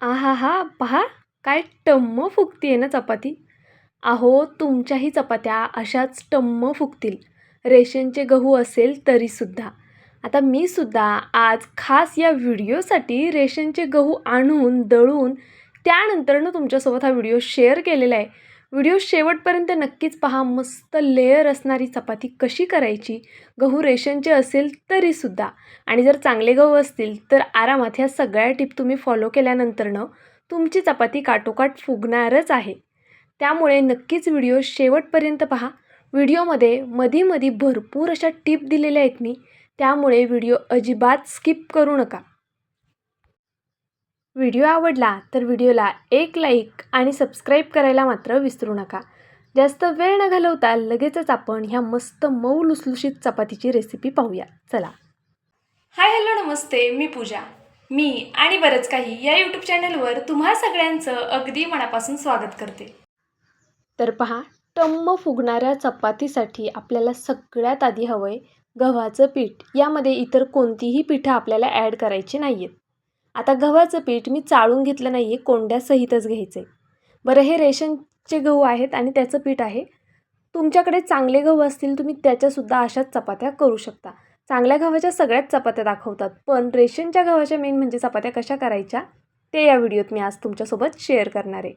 आहाहा! पहा काय टम्म फुगती आहे ना चपाती. अहो, तुमच्याही चपात्या अशाच टम्म फुगतील, रेशनचे गहू असेल तरीसुद्धा. आता मी सुद्धा आज खास या व्हिडिओसाठी रेशनचे गहू आणून, दळून त्यानंतरनं तुमच्यासोबत हा व्हिडिओ शेअर केलेला आहे. व्हिडिओ शेवटपर्यंत नक्कीच पहा. मस्त लेयर असणारी चपाती कशी करायची, गहू रेशनचे असेल तरीसुद्धा आणि जर चांगले गहू असतील तर आरामात ह्या सगळ्या टिप तुम्ही फॉलो केल्यानंतरनं तुमची चपाती काटोकाट फुगणारच आहे. त्यामुळे नक्कीच व्हिडिओ शेवटपर्यंत पहा. व्हिडिओमध्ये मधी मधी भरपूर अशा टिप दिलेल्या आहेत मी, त्यामुळे व्हिडिओ अजिबात स्किप करू नका. व्हिडिओ आवडला तर व्हिडिओला एक लाईक आणि सबस्क्राईब करायला मात्र विसरू नका. जास्त वेळ न घालवता लगेचच आपण ह्या मस्त मऊ लुसलुशीत चपातीची रेसिपी पाहूया. चला. हाय हॅलो नमस्ते मी पूजा. मी आणि बरंच काही या यूट्यूब चॅनलवर तुम्हा सगळ्यांचं अगदी मनापासून स्वागत करते. तर पहा टम्म फुगणाऱ्या चपातीसाठी आपल्याला सगळ्यात आधी हवं आहे गव्हाचं पीठ. यामध्ये इतर कोणतीही पिठं आपल्याला ॲड करायची नाही आहेत. आता गव्हाचं पीठ मी चाळून घेतलं नाही आहे, कोंड्यासहितच घ्यायचं आहे. बरं हे रेशनचे गहू आहेत आणि त्याचं पीठ आहे. तुमच्याकडे चांगले गहू असतील तुम्ही त्याच्यासुद्धा अशाच चपात्या करू शकता. चांगल्या गव्हाच्या सगळ्याच चपात्या दाखवतात, पण रेशनच्या गव्हाच्या मेन म्हणजे चपात्या कशा करायच्या ते या व्हिडिओत मी आज तुमच्यासोबत शेअर करणार आहे.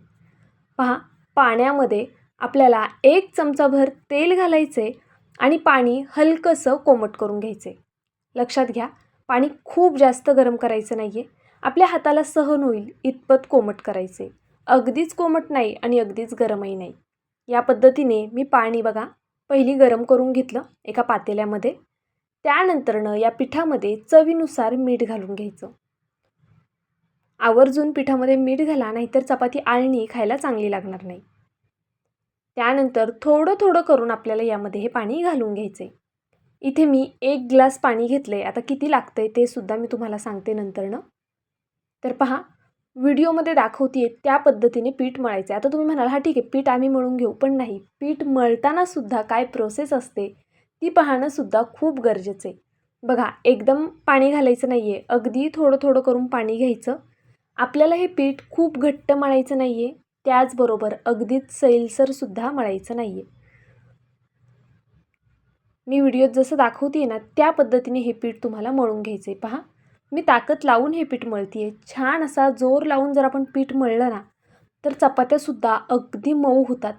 पहा पाण्यामध्ये आपल्याला एक चमचाभर तेल घालायचे आणि पाणी हलकंसं कोमट करून घ्यायचे. लक्षात घ्या पाणी खूप जास्त गरम करायचं नाही आहे. आपल्या हाताला सहन होईल इतपत कोमट करायचे. अगदीच कोमट नाही आणि अगदीच गरमही नाही. या पद्धतीने मी पाणी बघा पहिली गरम करून घेतलं एका पातेल्यामध्ये. त्यानंतरनं या पिठामध्ये चवीनुसार मीठ घालून घ्यायचं. आवर्जून पिठामध्ये मीठ घाला नाहीतर चपाती आळणी खायला चांगली लागणार नाही. त्यानंतर थोडं थोडं करून आपल्याला यामध्ये हे पाणी घालून घ्यायचं आहे. इथे मी एक ग्लास पाणी घेतलं आहे. आता किती लागतं आहे ते सुद्धा मी तुम्हाला सांगते नंतरनं. तर पहा व्हिडिओमध्ये दाखवते आहे त्या पद्धतीने पीठ मळायचं आहे. आता तुम्ही म्हणाल हा ठीक आहे पीठ आम्ही मळून घेऊ, पण नाही पीठ मळतानासुद्धा काय प्रोसेस असते ती पाहणंसुद्धा खूप गरजेचं आहे. बघा एकदम पाणी घालायचं नाही आहे. अगदी थोडं थोडं करून पाणी घ्यायचं. आपल्याला हे पीठ खूप घट्ट मळायचं नाही आहे. त्याचबरोबर अगदीच सैलसरसुद्धा मळायचं नाही आहे. मी व्हिडिओत जसं दाखवते आहे ना त्या पद्धतीने हे पीठ तुम्हाला मळून घ्यायचं आहे. पहा मी ताकद लावून हे पीठ मळते आहे. छान असा जोर लावून जर आपण पीठ मळलं ना तर चपात्यासुद्धा अगदी मऊ होतात.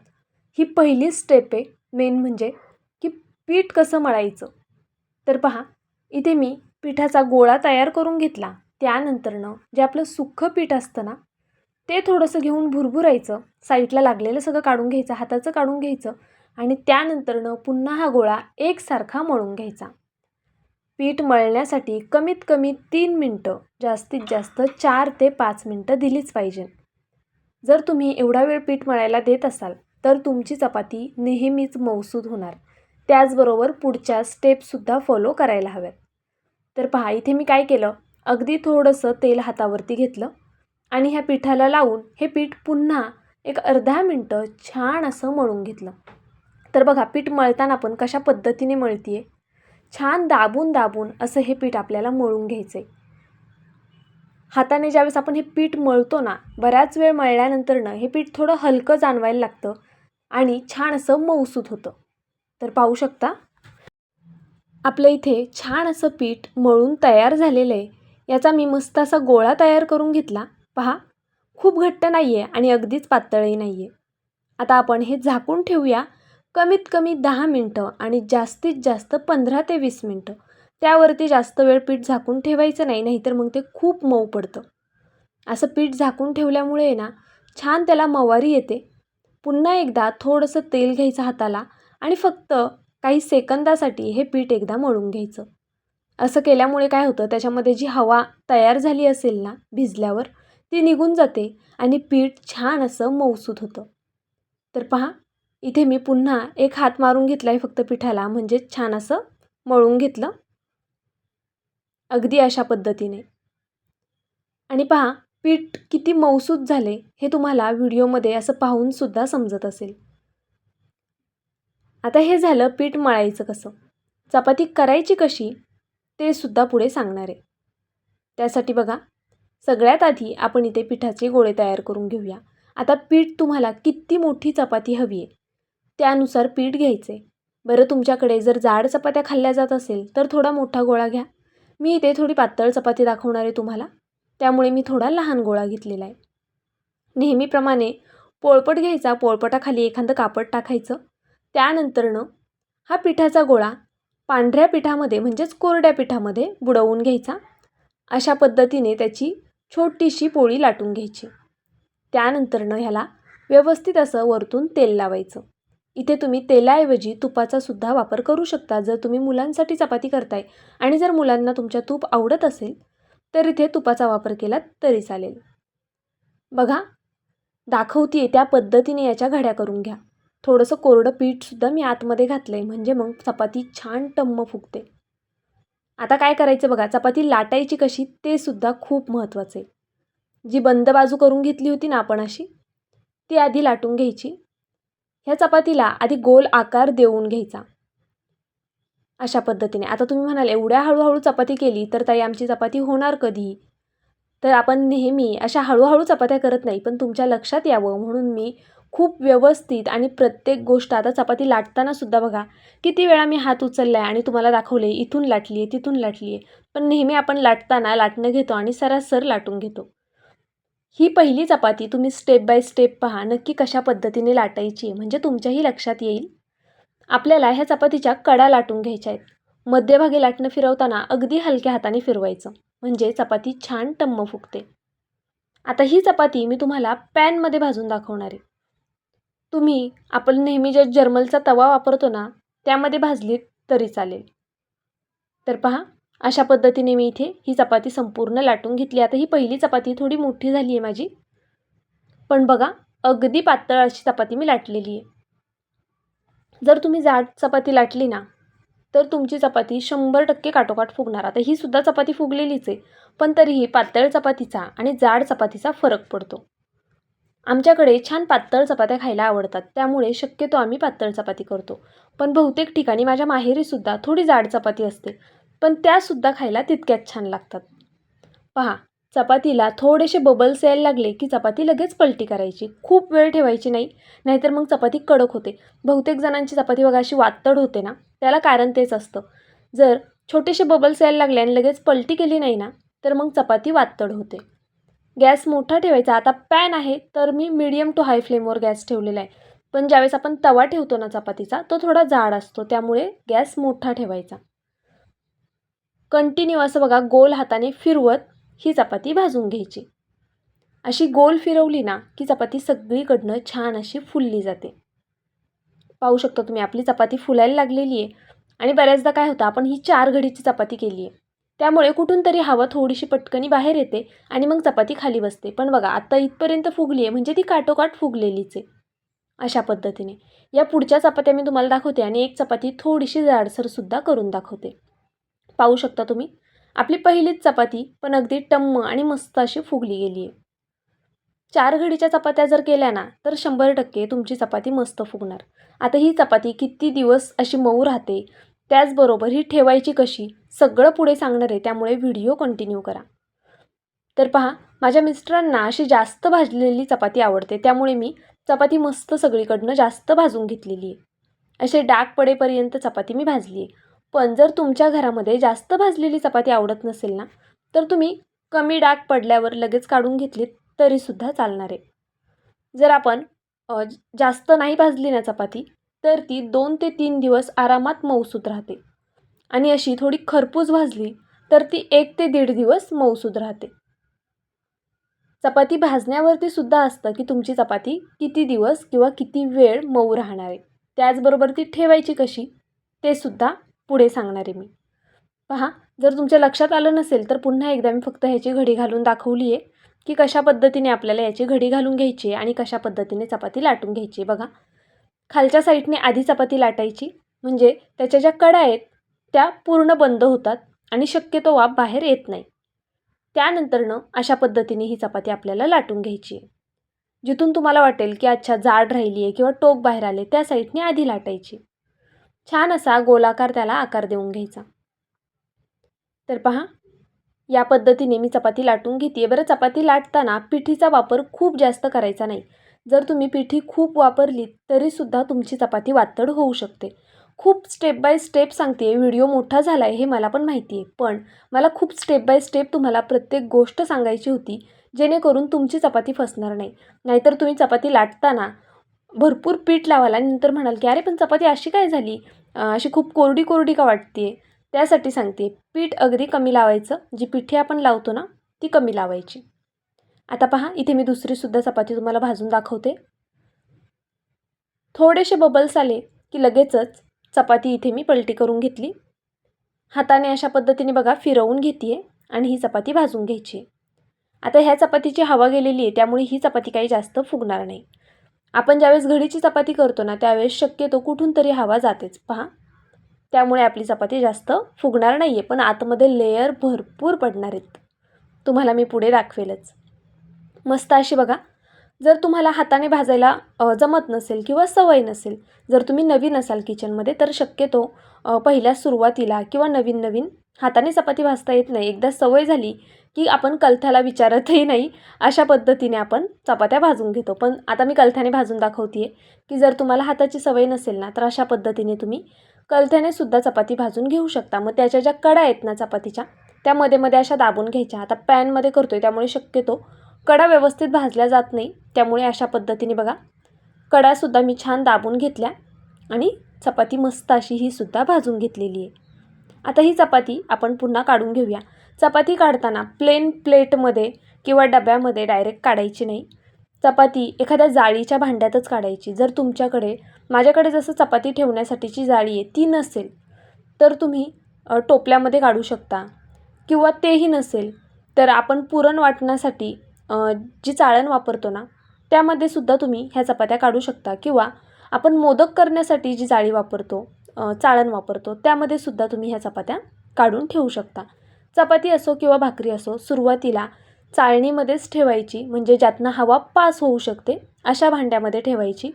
ही पहिली स्टेप आहे मेन म्हणजे की पीठ कसं मळायचं. तर पहा इथे मी पिठाचा गोळा तयार करून घेतला. त्यानंतरनं जे आपलं सुख्खं पीठ असतं ना ते थोडंसं घेऊन भुरभुरायचं. साईडला लागलेलं सगळं काढून घ्यायचं, हाताचं काढून घ्यायचं आणि त्यानंतरनं पुन्हा हा गोळा एकसारखा मळून घ्यायचा. पीठ मळण्यासाठी कमीत कमी तीन मिनटं जास्तीत जास्त चार ते पाच मिनटं दिलीच पाहिजे. जर तुम्ही एवढा वेळ पीठ मळायला देत असाल तर तुमची चपाती नेहमीच मऊसूद होणार. त्याचबरोबर पुढच्या स्टेपसुद्धा फॉलो करायला हव्यात. तर पहा इथे मी काय केलं अगदी थोडंसं तेल हातावरती घेतलं आणि ह्या पिठाला लावून हे पीठ पुन्हा एक अर्धा मिनटं छान असं मळून घेतलं. तर बघा पीठ मळताना पण कशा पद्धतीने मळते आहे. छान दाबून दाबून असं हे पीठ आपल्याला मळून घ्यायचं आहे. हाताने ज्यावेळेस आपण हे पीठ मळतो ना बऱ्याच वेळ मळल्यानंतरनं हे पीठ थोडं हलकं जाणवायला लागतं आणि छान असं मऊसूत होतं. तर पाहू शकता आपल्या इथे छान असं पीठ मळून तयार झालेलं आहे. याचा मी मस्त असा गोळा तयार करून घेतला. पहा खूप घट्ट नाही आहे आणि अगदीच पातळही नाही आहे. आता आपण हे झाकून ठेवूया कमीत कमी दहा मिनटं आणि जास्तीत जास्त पंधरा ते वीस मिनटं. त्यावरती जास्त वेळ पीठ झाकून ठेवायचं नाही नाहीतर मग ते खूप मऊ पडतं. असं पीठ झाकून ठेवल्यामुळे ना छान त्याला मवारी येते. पुन्हा एकदा थोडंसं तेल घ्यायचं हाताला आणि फक्त काही सेकंदासाठी हे पीठ एकदा मळून घ्यायचं. असं केल्यामुळे काय होतं त्याच्यामध्ये जी हवा तयार झाली असेल ना भिजल्यावर ती निघून जाते आणि पीठ छान असं मऊसूत होतं. तर पहा इथे मी पुन्हा एक हात मारून घेतला आहे फक्त पिठाला म्हणजेच छान असं मळून घेतलं. अगदी अशा पद्धतीने आणि पहा पीठ किती मऊसूत झाले हे तुम्हाला व्हिडिओमध्ये असं पाहूनसुद्धा समजत असेल. आता हे झालं पीठ मळायचं कसं. चपाती करायची कशी ते सुद्धा पुढे सांगणार आहे. त्यासाठी बघा सगळ्यात आधी आपण इथे पिठाचे गोळे तयार करून घेऊया आता पीठ तुम्हाला किती मोठी चपाती हवी आहे त्यानुसार पीठ घ्यायचे. बरं तुमच्याकडे जर जाड चपात्या खाल्ल्या जात असेल तर थोडा मोठा गोळा घ्या. मी इथे थोडी पातळ चपाती दाखवणार आहे तुम्हाला. त्यामुळे मी थोडा लहान गोळा घेतलेला आहे. नेहमीप्रमाणे पोळपट घ्यायचा पोळपटाखाली एखादं कापड टाकायचं. त्यानंतरनं हा पिठाचा गोळा पांढऱ्या पिठामध्ये म्हणजेच कोरड्या पिठामध्ये बुडवून घ्यायचा. अशा पद्धतीने त्याची छोटीशी पोळी लाटून घ्यायची. त्यानंतरनं ह्याला व्यवस्थित असं वरतून तेल लावायचं. इथे तुम्ही तेलाऐवजी तुपाचा सुद्धा वापर करू शकता जर तुम्ही मुलांसाठी चपाती करताय. आणि जर मुलांना तुमच्या तूप आवडत असेल तर इथे तुपाचा वापर केला तरी चालेल. बघा दाखवते त्या पद्धतीने याच्या घड्या करून घ्या. थोडंसं कोरडं पीठसुद्धा मी आतमध्ये घातलं आहे म्हणजे मग चपाती छान टम्म फुगते. आता काय करायचं बघा चपाती लाटायची कशी ते सुद्धा खूप महत्त्वाचं आहे. जी बंद बाजू करून घेतली होती ना आपण अशी ती आधी लाटून घ्यायची. ह्या चपातीला आधी गोल आकार देऊन घ्यायचा. अशा पद्धतीने. आता तुम्ही म्हणाल एवढ्या हळूहळू चपाती केली तर ताई आमची चपाती होणार कधी? तर आपण नेहमी अशा हळूहळू चपात्या करत नाही पण तुमच्या लक्षात यावं म्हणून मी खूप व्यवस्थित आणि प्रत्येक गोष्ट आता चपाती लाटताना सुद्धा बघा किती वेळा मी हात उचलला आहे आणि तुम्हाला दाखवले इथून लाटली आहे तिथून लाटली आहे पण नेहमी आपण लाटताना लाटणं घेतो आणि सरासर लाटून घेतो. ही पहिली चपाती तुम्ही स्टेप बाय स्टेप पहा नक्की कशा पद्धतीने लाटायची म्हणजे तुमच्याही लक्षात येईल. आपल्याला ह्या चपातीच्या कडा लाटून घ्यायच्या आहेत. मध्यभागी लाटणं फिरवताना अगदी हलक्या हाताने फिरवायचं म्हणजे चपाती छान टम्म फुगते. आता ही चपाती मी तुम्हाला पॅनमध्ये भाजून दाखवणार आहे. तुम्ही आपण नेहमी जे जर्मलचा तवा वापरतो ना त्यामध्ये भाजली तरी चालेल. तर पहा अशा पद्धतीने मी इथे ही चपाती संपूर्ण लाटून घेतली. आता ही पहिली चपाती थोडी मोठी झाली आहे माझी. पण बघा अगदी पातळ अशी चपाती मी लाटलेली आहे. जर तुम्ही जाड चपाती लाटली ना तर तुमची चपाती शंभर टक्के काटोकाट फुगणार. आता ही सुद्धा चपाती फुगलेलीच आहे पण तरीही पातळ चपातीचा आणि जाड चपातीचा फरक पडतो. आमच्याकडे छान पातळ चपात्या खायला आवडतात त्यामुळे शक्यतो आम्ही पातळ चपाती करतो. पण बहुतेक ठिकाणी माझ्या माहेरीसुद्धा थोडी जाड चपाती असते. पण त्यासुद्धा खायला तितक्याच छान लागतात. पहा चपातीला थोडेसे बबल्स यायला लागले की चपाती लगेच पलटी करायची. खूप वेळ ठेवायची नाही नाहीतर मग चपाती कडक होते. बहुतेक जणांची चपाती बघा अशी वातड होते ना त्याला कारण तेच असतं. जर छोटेसे बबल्स यायला लागले आणि लगेच पलटी केली नाही ना तर मग चपाती वातड होते. गॅस मोठा ठेवायचा. आता पॅन आहे तर मी मिडियम टू हाय फ्लेमवर गॅस ठेवलेला आहे. पण ज्यावेळेस आपण तवा ठेवतो ना चपातीचा तो थोडा जाड असतो त्यामुळे गॅस मोठा ठेवायचा. कंटिन्यू असं बघा गोल हाताने फिरवत ही चपाती भाजून घ्यायची. अशी गोल फिरवली ना की चपाती सगळीकडनं छान अशी फुलली जाते. पाहू शकता तुम्ही आपली चपाती फुलायला लागलेली आहे. आणि बऱ्याचदा काय होतं आपण ही चार घडीची चपाती केली आहे त्यामुळे कुठून तरी हवा थोडीशी पटकनी बाहेर येते आणि मग चपाती खाली बसते. पण बघा आता इथपर्यंत फुगली आहे म्हणजे ती काटोकाट फुगलेलीच आहे. अशा पद्धतीने. या पुढच्या चपात्या मी तुम्हाला दाखवते आणि एक चपाती थोडीशी जाडसरसुद्धा करून दाखवते. पाहू शकता तुम्ही. आपली पहिलीच चपाती पण अगदी टम्म आणि मस्त अशी फुगली गेली आहे चार घडीच्या चपात्या जर केल्या ना तर शंभर टक्के तुमची चपाती मस्त फुगणार. आता ही चपाती किती दिवस अशी मऊ राहते त्याचबरोबर ही ठेवायची कशी सगळं पुढे सांगणार आहे त्यामुळे व्हिडिओ कंटिन्यू करा. तर पहा माझ्या मिस्टरांना अशी जास्त भाजलेली चपाती आवडते त्यामुळे मी चपाती मस्त सगळीकडनं जास्त भाजून घेतलेली आहे असे डाग पडेपर्यंत चपाती मी भाजली आहे पण जर तुमच्या घरामध्ये जास्त भाजलेली चपाती आवडत नसेल ना तर तुम्ही कमी डाग पडल्यावर लगेच काढून घेतलीत तरीसुद्धा चालणार आहे. जर आपण जास्त नाही भाजली ना चपाती तर ती दोन ते तीन दिवस आरामात मऊसूद राहते. आणि अशी थोडी खरपूस भाजली तर ती एक ते दीड दिवस मऊसूद राहते. चपाती भाजण्यावरती सुद्धा असतं की तुमची चपाती किती दिवस किंवा किती वेळ मऊ राहणार आहे. त्याचबरोबर ती ठेवायची कशी ते सुद्धा पुढे सांगणार आहे मी. पहा जर तुमच्या लक्षात आलं नसेल तर पुन्हा एकदा मी फक्त ह्याची घडी घालून दाखवली आहे की कशा पद्धतीने आपल्याला याची घडी घालून घ्यायची आणि कशा पद्धतीने चपाती लाटून घ्यायची बघा खालच्या साईडने आधी चपाती लाटायची म्हणजे त्याच्या ज्या कडा आहेत त्या पूर्ण बंद होतात आणि शक्यतो वाफ बाहेर येत नाही. त्यानंतरनं अशा पद्धतीने ही चपाती आपल्याला लाटून घ्यायची आहे. जिथून तुम्हाला वाटेल की अच्छा जाड राहिली आहे किंवा टोक बाहेर आले त्या साईडने आधी लाटायची. छान असा गोलाकार त्याला आकार देऊन घ्यायचा. तर पहा या पद्धतीने मी चपाती लाटून घेते बरं चपाती लाटताना पिठीचा वापर खूप जास्त करायचा नाही. जर तुम्ही पिठी खूप वापरली तरीसुद्धा तुमची चपाती वातड होऊ शकते. खूप स्टेप बाय स्टेप सांगते व्हिडिओ मोठा झाला आहे हे मला पण माहिती आहे. पण मला खूप स्टेप बाय स्टेप तुम्हाला प्रत्येक गोष्ट सांगायची होती जेणेकरून तुमची चपाती फसणार नाही. नाहीतर तुम्ही चपाती लाटताना भरपूर पीठ लावाल आणि नंतर म्हणाल की अरे पण चपाती अशी काय झाली? अशी खूप कोरडी कोरडी का वाटते त्यासाठी सांगते पीठ अगदी कमी लावायचं. जी पिठी आपण लावतो ना ती कमी लावायची. आता पहा इथे मी दुसरीसुद्धा चपाती तुम्हाला भाजून दाखवते. थोडेसे बबल्स आले की लगेचच चपाती इथे मी पलटी करून घेतली. हाताने अशा पद्धतीने बघा फिरवून घेते आणि ही चपाती भाजून घ्यायची आहे. आता ह्या चपातीची हवा गेलेली आहे त्यामुळे ही चपाती काही जास्त फुगणार नाही. आपण ज्यावेळेस घडीची चपाती करतो ना त्यावेळेस शक्यतो कुठून तरी हवा जातेच. पहा. त्यामुळे आपली चपाती जास्त फुगणार नाही आहे पण आतमध्ये लेयर भरपूर पडणार आहेत. तुम्हाला मी पुढे दाखवेलच. मस्त अशी बघा. जर तुम्हाला हाताने भाजायला जमत नसेल किंवा सवय नसेल जर तुम्ही नवीन असाल किचनमध्ये तर शक्यतो पहिल्या सुरुवातीला किंवा नवीन नवीन हाताने चपाती भाजता येत नाही. एकदा सवय झाली की आपण कलथ्याला विचारतही नाही. अशा पद्धतीने आपण चपात्या भाजून घेतो. पण आता मी कलथ्याने भाजून दाखवते की जर तुम्हाला हाताची सवय नसेल ना तर अशा पद्धतीने तुम्ही कलथ्याने सुद्धा चपाती भाजून घेऊ शकता. मग त्याच्या ज्या कडा आहेत ना चपातीच्या त्यामध्ये मध्ये अशा दाबून घ्यायच्या. आता पॅनमध्ये करतो आहे त्यामुळे शक्यतो कडा व्यवस्थित भाजल्या जात नाही. त्यामुळे अशा पद्धतीने बघा कडासुद्धा मी छान दाबून घेतल्या आणि चपाती मस्त अशी ही सुद्धा भाजून घेतलेली आहे. आता ही चपाती आपण पुन्हा काढून घेऊया. चपाती काढताना प्लेन प्लेटमध्ये किंवा डब्यामध्ये डायरेक्ट काढायची नाही. चपाती एखाद्या जाळीच्या भांड्यातच काढायची. जर तुमच्याकडे माझ्याकडे जसं चपाती ठेवण्यासाठीची जाळी आहे ती नसेल तर तुम्ही टोपल्यामध्ये काढू शकता. किंवा तेही नसेल तर आपण पुरण वाटण्यासाठी जी चाळण वापरतो ना त्यामध्ये सुद्धा तुम्ही ह्या चपात्या काढू शकता. किंवा आपण मोदक करण्यासाठी जी जाळी वापरतो चाळण वापरतो त्यामध्ये सुद्धा तुम्ही ह्या चपात्या काढून ठेवू शकता. चपाती असो किंवा भाकरी असो सुरुवातीला चाळणीमध्येच ठेवायची. म्हणजे ज्यातनं हवा पास होऊ शकते अशा भांड्यामध्ये ठेवायची.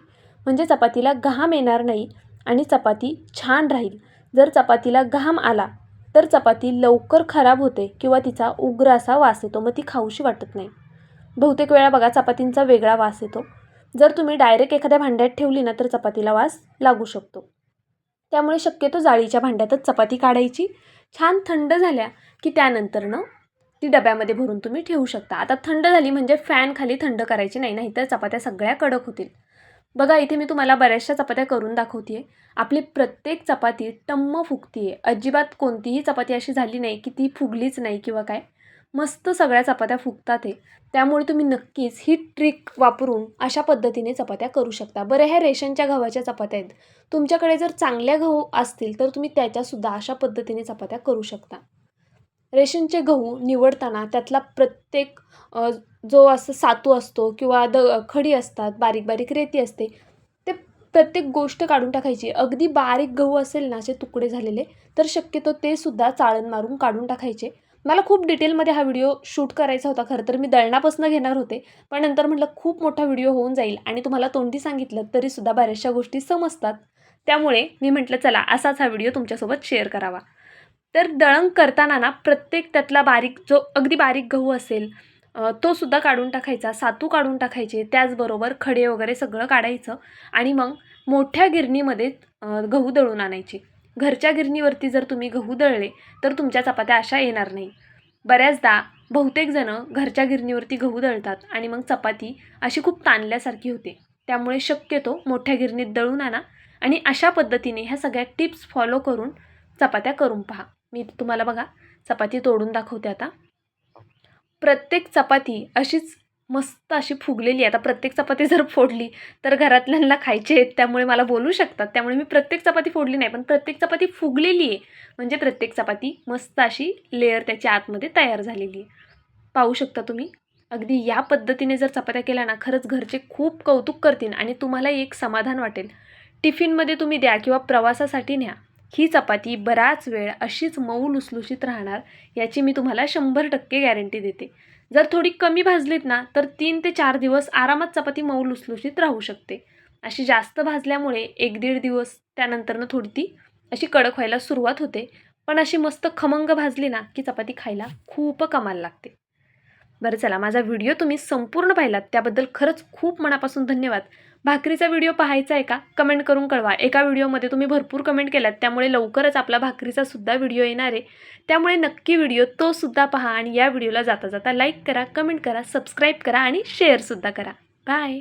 म्हणजे चपातीला घाम येणार नाही आणि चपाती छान राहील. जर चपातीला घाम आला तर चपाती लवकर खराब होते किंवा तिचा उग्र असा वास येतो मग ती खाऊशी वाटत नाही. बहुतेक वेळा बघा चपातींचा वेगळा वास येतो. जर तुम्ही डायरेक्ट एखाद्या भांड्यात ठेवली ना तर चपातीला वास लागू शकतो. त्यामुळे शक्यतो जाळीच्या भांड्यातच चपाती काढायची. छान थंड झाल्या की त्यानंतरनं ती डब्यामध्ये भरून तुम्ही ठेवू शकता. आता थंड झाली म्हणजे फॅन खाली थंड करायची नाही नाहीतर चपात्या सगळ्या कडक होतील. बघा इथे मी तुम्हाला बऱ्याचशा चपात्या करून दाखवते आहे आपली प्रत्येक चपाती टम्म फुगती आहे अजिबात कोणतीही चपाती अशी झाली नाही की ती फुगलीच नाही किंवा काय. मस्त सगळ्या चपात्या फुगतात आहे त्यामुळे तुम्ही नक्कीच ही ट्रिक वापरून अशा पद्धतीने चपात्या करू शकता. बरं ह्या रेशनच्या गव्हाच्या चपात्या आहेत. तुमच्याकडे जर चांगल्या गहू असतील तर तुम्ही त्याच्यासुद्धा अशा पद्धतीने चपात्या करू शकता. रेशनचे गहू निवडताना त्यातला प्रत्येक जो असं सातू असतो किंवा द खडी असतात बारीक बारीक रेती असते ते प्रत्येक गोष्ट काढून टाकायची. अगदी बारीक गहू असेल ना असे तुकडे झालेले तर शक्यतो ते सुद्धा चाळण मारून काढून टाकायचे. मला खूप डिटेलमध्ये हा व्हिडिओ शूट करायचा होता खरं तर मी दळणापासून घेणार होते पण नंतर म्हटलं खूप मोठा व्हिडिओ होऊन जाईल आणि तुम्हाला तोंडी सांगितलं तरीसुद्धा बऱ्याचशा गोष्टी समजतात. त्यामुळे मी म्हटलं चला असाच हा व्हिडिओ तुमच्यासोबत शेअर करावा. तर दळण करताना ना प्रत्येक त्यातला बारीक जो अगदी बारीक गहू असेल तो सुद्धा काढून टाकायचा सातू काढून टाकायचे त्याचबरोबर खडे वगैरे सगळं काढायचं आणि मग मोठ्या गिरणीमध्ये गहू दळून आणायचे. घरच्या गिरणीवरती जर तुम्ही गहू दळले तर तुमच्या चपात्या अशा येणार नाही. बऱ्याचदा बहुतेकजणं घरच्या गिरणीवरती गहू दळतात आणि मग चपाती अशी खूप ताणल्यासारखी होते. त्यामुळे शक्यतो मोठ्या गिरणीत दळून आणा आणि अशा पद्धतीने ह्या सगळ्या टिप्स फॉलो करून चपात्या करून पहा. मी तुम्हाला बघा चपाती तोडून दाखवते आता. प्रत्येक चपाती अशीच मस्त अशी फुगलेली आहे. आता प्रत्येक चपाती जर फोडली तर घरातल्यांना खायचे आहेत त्यामुळे मला बोलू शकतात. त्यामुळे मी प्रत्येक चपाती फोडली नाही पण प्रत्येक चपाती फुगलेली आहे. म्हणजे प्रत्येक चपाती मस्त अशी लेअर त्याच्या आतमध्ये तयार झालेली आहे. पाहू शकता तुम्ही? अगदी या पद्धतीने जर चपात्या केल्या ना खरंच घरचे खूप कौतुक करतील आणि तुम्हाला एक समाधान वाटेल. टिफिनमध्ये तुम्ही द्या किंवा प्रवासासाठी न्या. ही चपाती बराच वेळ अशीच मऊ लुसलुशीत राहणार याची मी तुम्हाला शंभर टक्के गॅरंटी देते. जर थोडी कमी भाजलीत ना तर तीन ते चार दिवस आरामात चपाती मऊ लुसलुशीत राहू शकते. अशी जास्त भाजल्यामुळे एक दीड दिवस त्यानंतरनं थोडी ती अशी कडक व्हायला सुरुवात होते. पण अशी मस्त खमंग भाजली ना की चपाती खायला खूप कमाल लागते. बरं चला माझा व्हिडिओ तुम्ही संपूर्ण पाहिलात त्याबद्दल खरंच खूप मनापासून धन्यवाद. भाकरीचा व्हिडिओ पाहायचा आहे का? कमेंट करून कळवा. एका व्हिडिओमध्ये तुम्ही भरपूर कमेंट केल्यात. त्यामुळे लवकरच आपला भाकरीचा सुद्धा व्हिडिओ येणार आहे. त्यामुळे नक्की व्हिडिओ तो सुद्धा पहा आणि या व्हिडिओला जाता जाता लाईक करा कमेंट करा सबस्क्राईब करा आणि शेअरसुद्धा करा. बाय